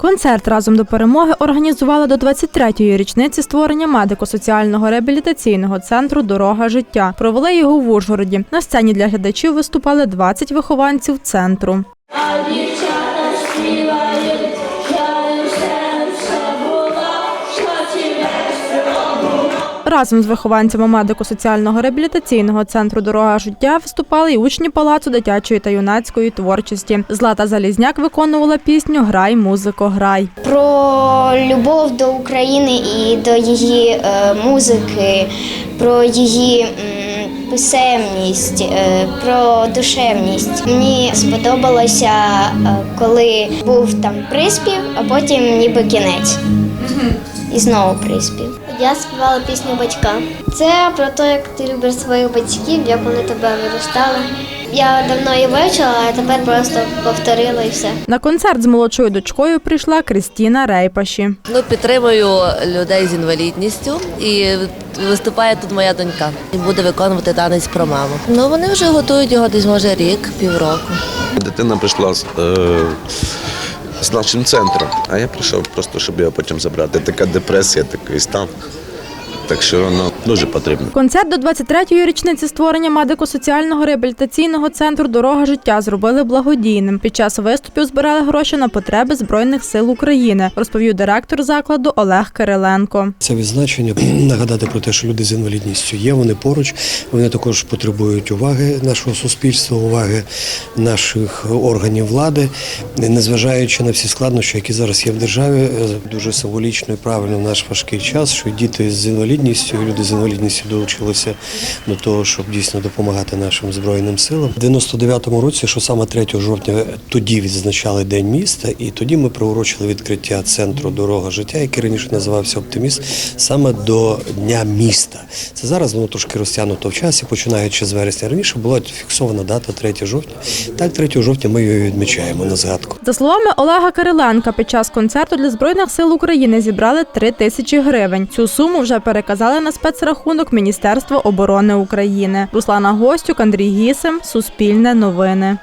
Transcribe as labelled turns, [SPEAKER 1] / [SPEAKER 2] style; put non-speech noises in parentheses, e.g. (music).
[SPEAKER 1] Концерт разом до перемоги організували до 23-ї річниці створення медико-соціального реабілітаційного центру Дорога життя. Провели його в Ужгороді. На сцені для глядачів виступали 20 вихованців центру. Разом з вихованцями медико-соціального реабілітаційного центру Дорога життя виступали й учні палацу дитячої та юнацької творчості. Злата Залізняк виконувала пісню Грай, музико, грай.
[SPEAKER 2] про любов до України і до її е, музики, про її писемність, е, про душевність. Мені сподобалося, е, коли був там приспів, а потім ніби кінець. І знову приспів. Я співала пісню батькам. Це про те, як ти любиш своїх батьків, як вони тебе виростали. Я давно її вивчила, а тепер просто повторила і все.
[SPEAKER 1] На концерт з молодшою дочкою прийшла Кристіна Рейпаші.
[SPEAKER 3] Ну, підтримую людей з інвалідністю і виступає тут моя донька. І буде виконувати танець про маму. Ну вони вже готують його десь може рік, півроку.
[SPEAKER 4] Дитина прийшла з, е, з нашим центром, а я прийшов просто, щоб його потім забрати. Така депресія, такий стан. Так що воно дуже потрібно.
[SPEAKER 1] Концерт до 23-ї річниці створення медико-соціального реабілітаційного центру Дорога життя зробили благодійним. Під час виступів збирали гроші на потреби Збройних сил України, розповів директор закладу Олег Кириленко.
[SPEAKER 5] Це відзначення (clears throat) нагадати про те, що люди з інвалідністю є, вони поруч, вони також потребують уваги нашого суспільства, уваги наших органів влади, незважаючи на всі складнощі, які зараз є в державі, е, дуже символічно і правильно в наш важкий час, що діти з інвалідністю, люди з інвалідністю долучилися до того, щоб дійсно допомагати нашим збройним силам. У 99-му році, що саме 3 жовтня, тоді відзначали День міста, і тоді ми приурочили відкриття центру Дорога життя, який раніше називався Оптиміст, саме до Дня міста. Це зараз воно трошки розтягнуто в часі, починаючи з вересня. Раніше була фіксована дата 3 жовтня. Так, 3 жовтня ми її відмічаємо на згадку.
[SPEAKER 1] За словами Олега Кириленка, під час концерту для Збройних сил України зібрали 3 тисячі гривень. Цю суму вже переказали на спецрахунок Міністерства оборони України. Руслана Гостюк, Андрій Гісем, Суспільне новини.